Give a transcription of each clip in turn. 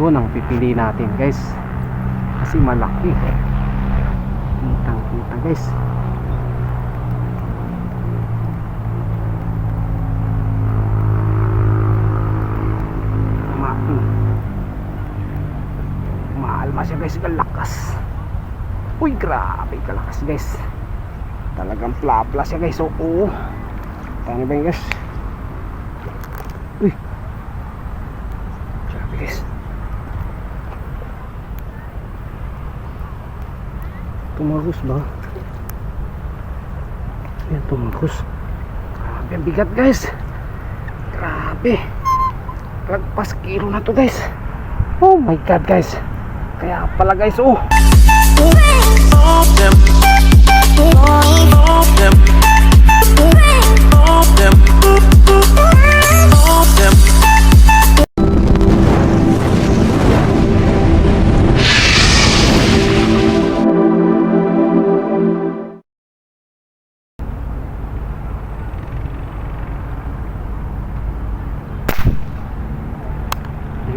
yun ang pipili natin guys. Kasi malaki. Kitang kita guys Ma maalma siya guys? Kalakas. Uy grabe kalakas guys. Talagang plapla siya guys. Oo. Tani ba yun guys tumagos ba yan tumagos grabe ang bigat guys. Grabe lagpas kilo na to guys. Oh my god guys. Kaya pala guys? Oh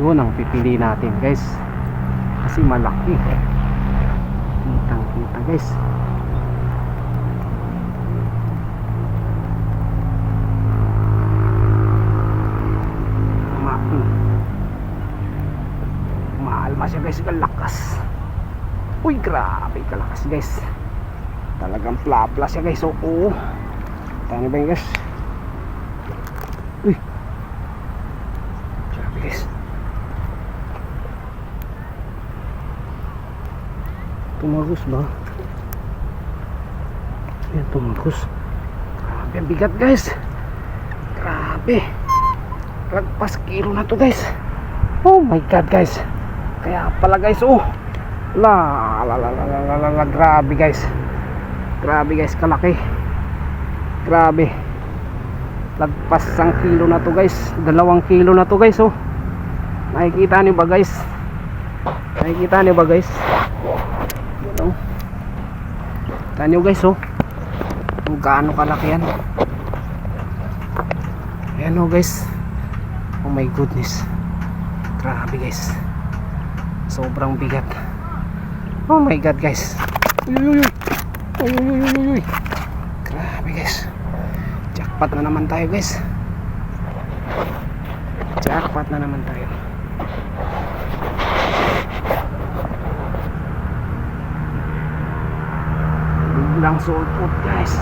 yun ang pipili natin guys. Kasi malaki. Kitang kita guys Ma maalma siya guys? Kalakas. Uy grabe kalakas guys. Talagang plapla siya guys. Oo. Tani ba yun guys uy grabe guys tumagos ba? Yan tumagos grabe ang bigat guys. Grabe. Lagpas kilo na to guys. Oh my god guys. Kaya pala guys oh. La la la la la la, la, grabe guys. Grabe guys. Kalaki. Grabe. Lagpas ang kilo na to guys. Dalawang kilo na to guys oh. Nakikita niyo ba guys? Nakikita niyo ba guys Tanyo guys oh. Kung gaano kalaki yan. Ayan oh guys. Oh my goodness. Grabe guys. Sobrang bigat. Oh my god guys. Uy uy Grabe guys. Jackpot na naman tayo guys. Jackpot na naman tayo. Biglang sulpot guys.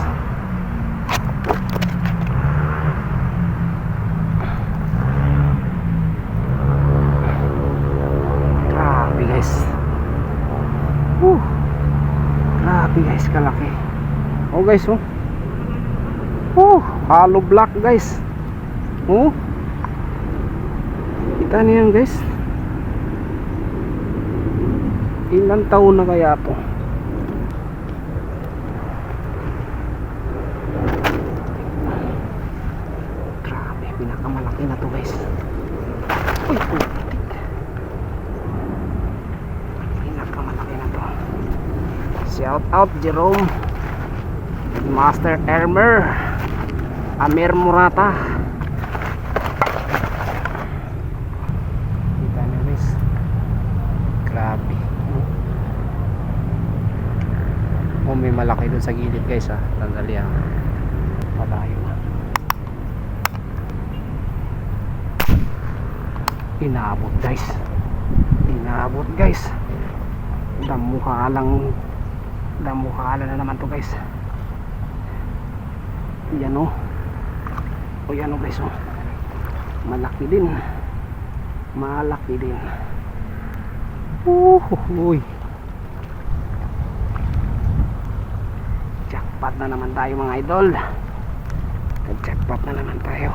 Grabe guys. Woo. grabe guys kalaki. Oh guys oh. Oh hollow block guys. Oh. Kita niyo yan guys. Ilang taon na kaya to Grabe, pinakamalaki na to guys. Uy, putik. Pinakamalaki na to. Shout out Jerome. Master Ermer. Amir Murata. Kita guys. Grabe. Oh, may malaki dun sa gilid guys ha. Sandali ha. Palayo na. inabot guys inabot guys damuhalang damuhala na naman to guys. Yan o o yan o guys o malaki din. Malaki din. Uhuhuy. Jackpot na naman tayo mga idol. Jackpot na naman tayo.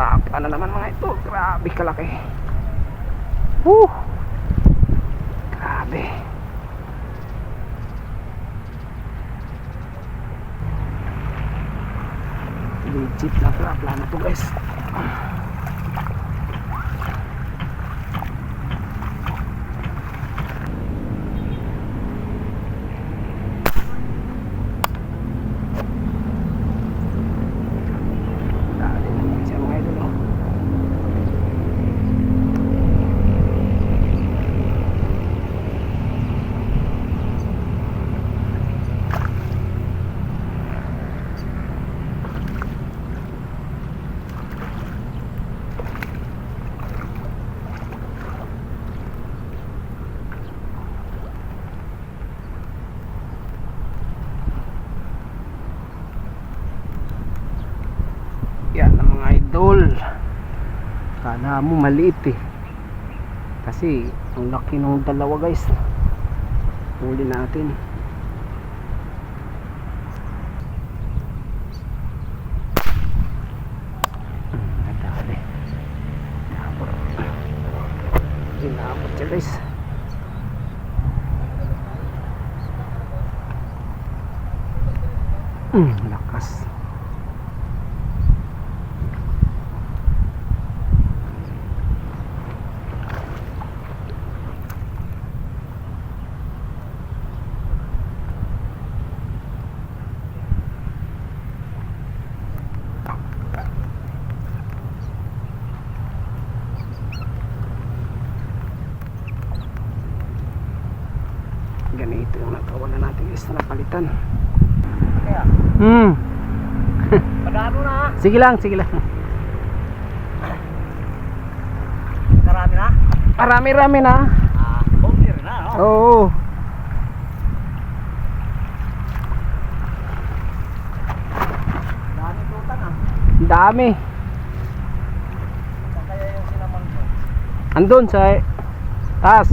Lapa na naman mga ito. Grabe kalaki. Woo! Grabe. Legit na plapla na to guys. Dali naman siya mga idol. oh. Yan ang mga idol. Kala mo maliit eh. Kasi ang laki ng dalawa guys. Huli natin. Hmm, nadali. Inabot. Inabot siya guys. Hmm, lakas. ganito yung nagawa na natin guys na napalitan Kaya, hmm padano na. Sige lang sige lang Karami na. marami rami na Ah, bouncer na, no? oo Dami tutan, ah. dami Saan kaya yung sinamang ko? andun sa taas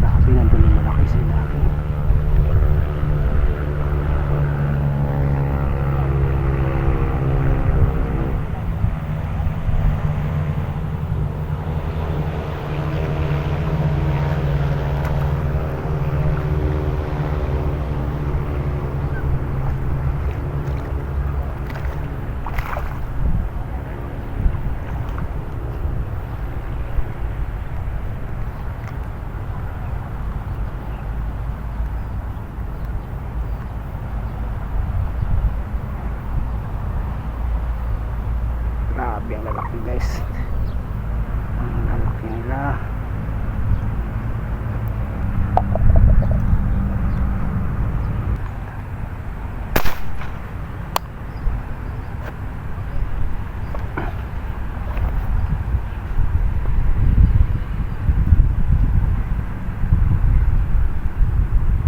Grabe, nandun yung malaki sa laki. Grabe ang lalaki guys. Ang lalaki nila.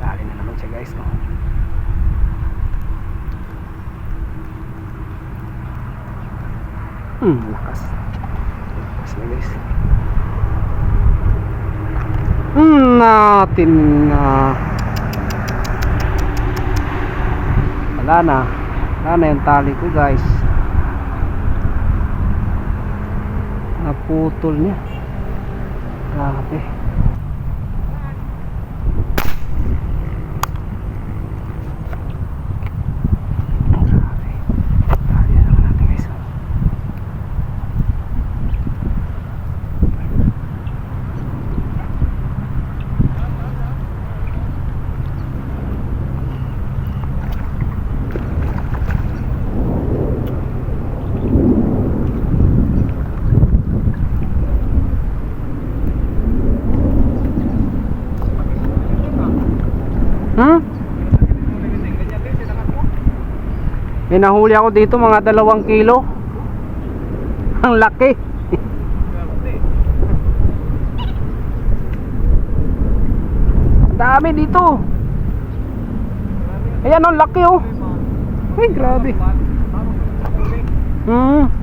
Dali na naman siya guys. No? Hmm, lakas. Lakas na guys. Hmm, natin na. Wala na. Wala na yung tali ko guys. Naputol niya. Grabe. Tali na naman natin guys. Hmm? May nahuli ako dito mga dalawang kilo. Ang laki. Dami dito. Ayan ang laki oh. Ay grabe. Hmm.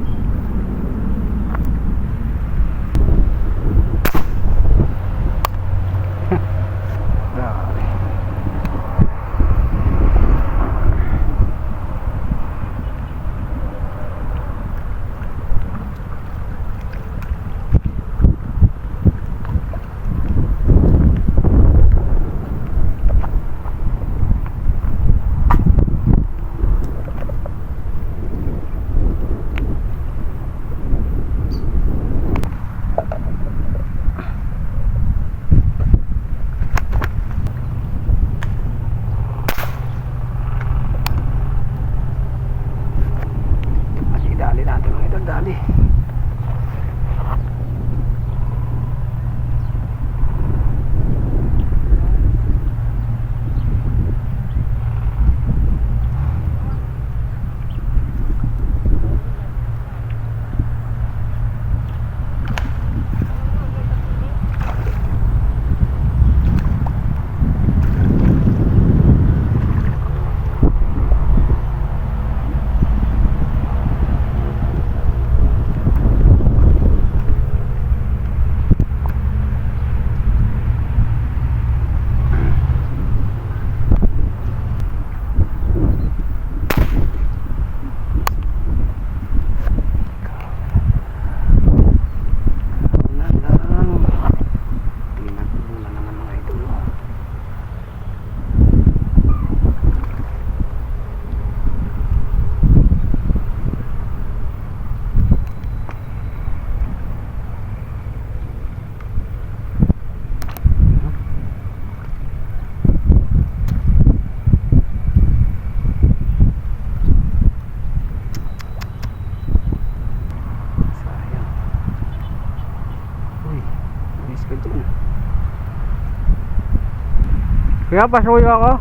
Kaya pasuyo ako.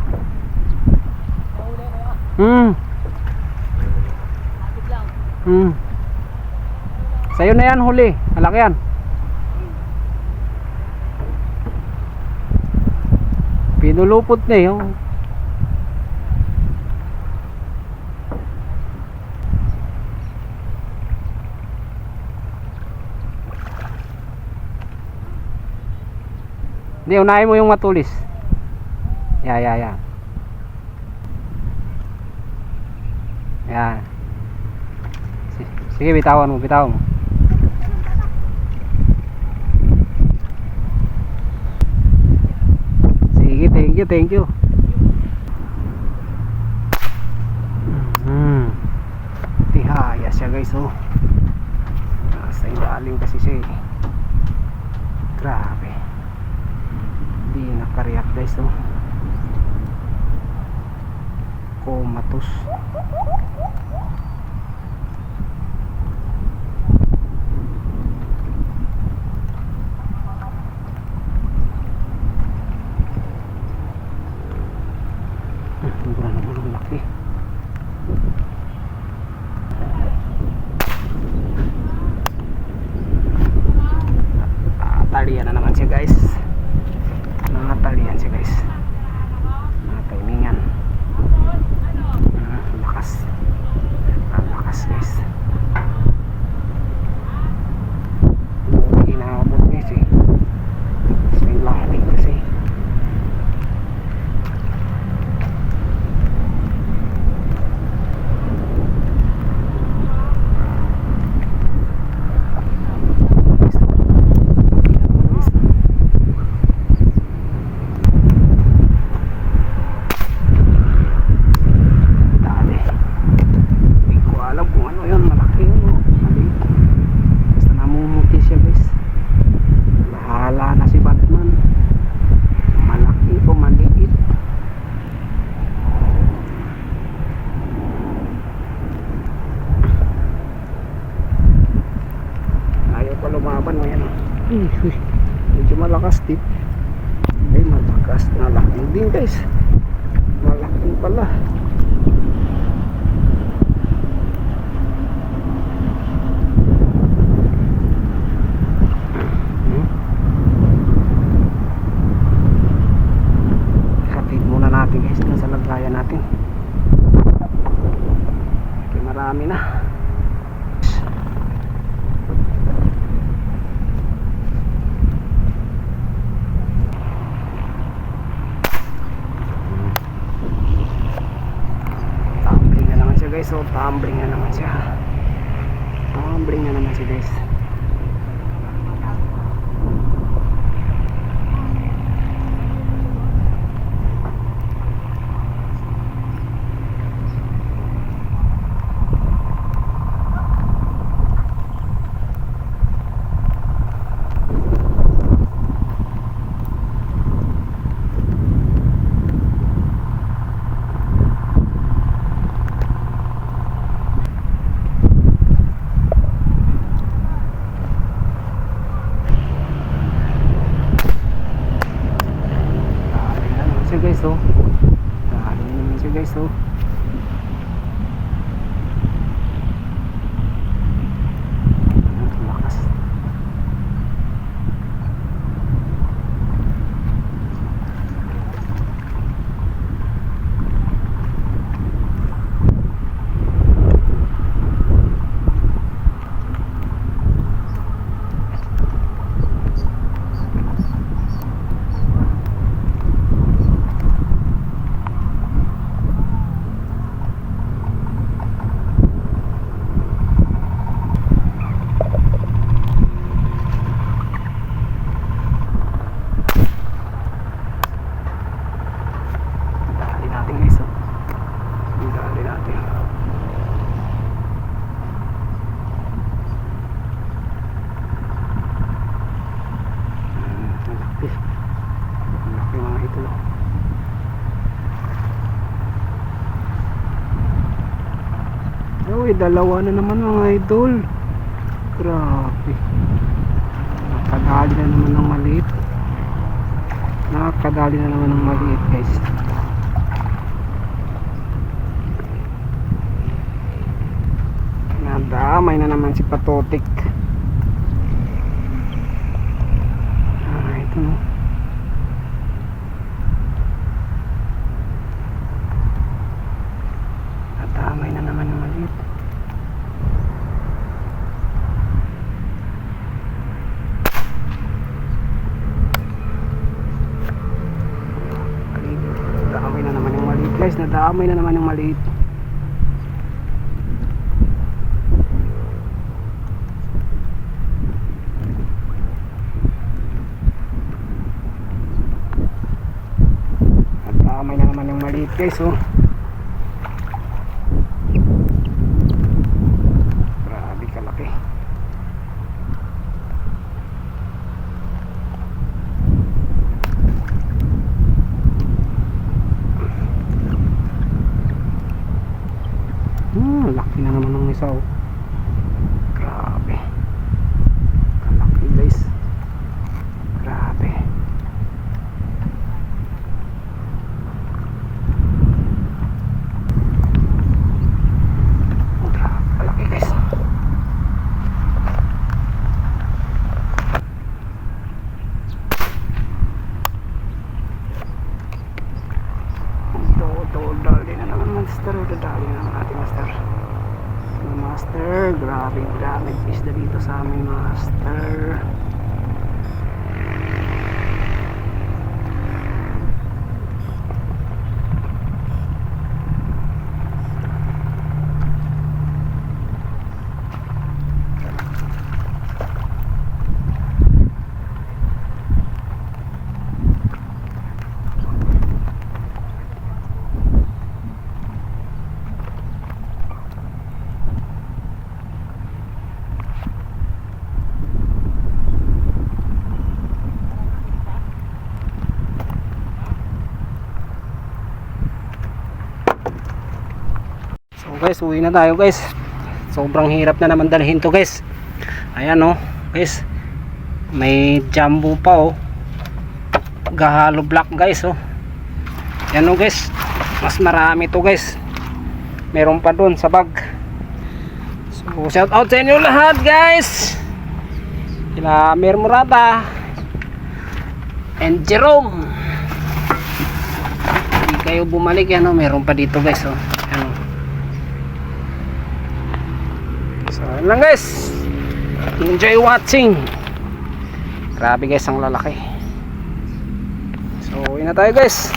Hmm. Hmm. Sa'yo na yan huli. Malaki yan. Pinulupot na eh. Oh. Hindi, unahin mo yung matulis. Yeah, yeah, yeah. Ayan. Sige, bitawan mo, bitawan mo. Sige, thank you, thank you. Hmm. Tihaya siya guys, oh. Nasa ilalim kasi siya eh. Grabe. Hindi nakareact guys, oh comatose hambre. dalawa na naman mga idol. Grabe. Nakadali na naman ng maliit. Nakadali na naman ng maliit guys. Nadamay na naman si patotik. Ah, ito na nadamay na naman yung maliit. Nadamay na naman yung maliit guys oh. Grabe kalaki. Hmm, laki na naman ng isa oh. Grabe. Kalaki guys. Grabe. Oh, grabe. Kalaki guys. Ito, ito, dali na naman master. Ito, dali na naman ating master. Mga master, grabe gamit isda dito sa amin master. So guys, uwi na tayo guys. Sobrang hirap na naman dalhin to guys. Ayan oh, guys. May jumbo pa oh. Gahalo black guys oh. Yan oh guys. Mas marami to guys. Meron pa doon sa bag. So shout out sa inyo lahat guys. Kila Mer Murata and Jerome. Hindi kayo bumalik yan oh. Meron pa dito guys oh. Yun lang guys. Enjoy watching. Grabe guys ang lalaki. So, yun na tayo guys.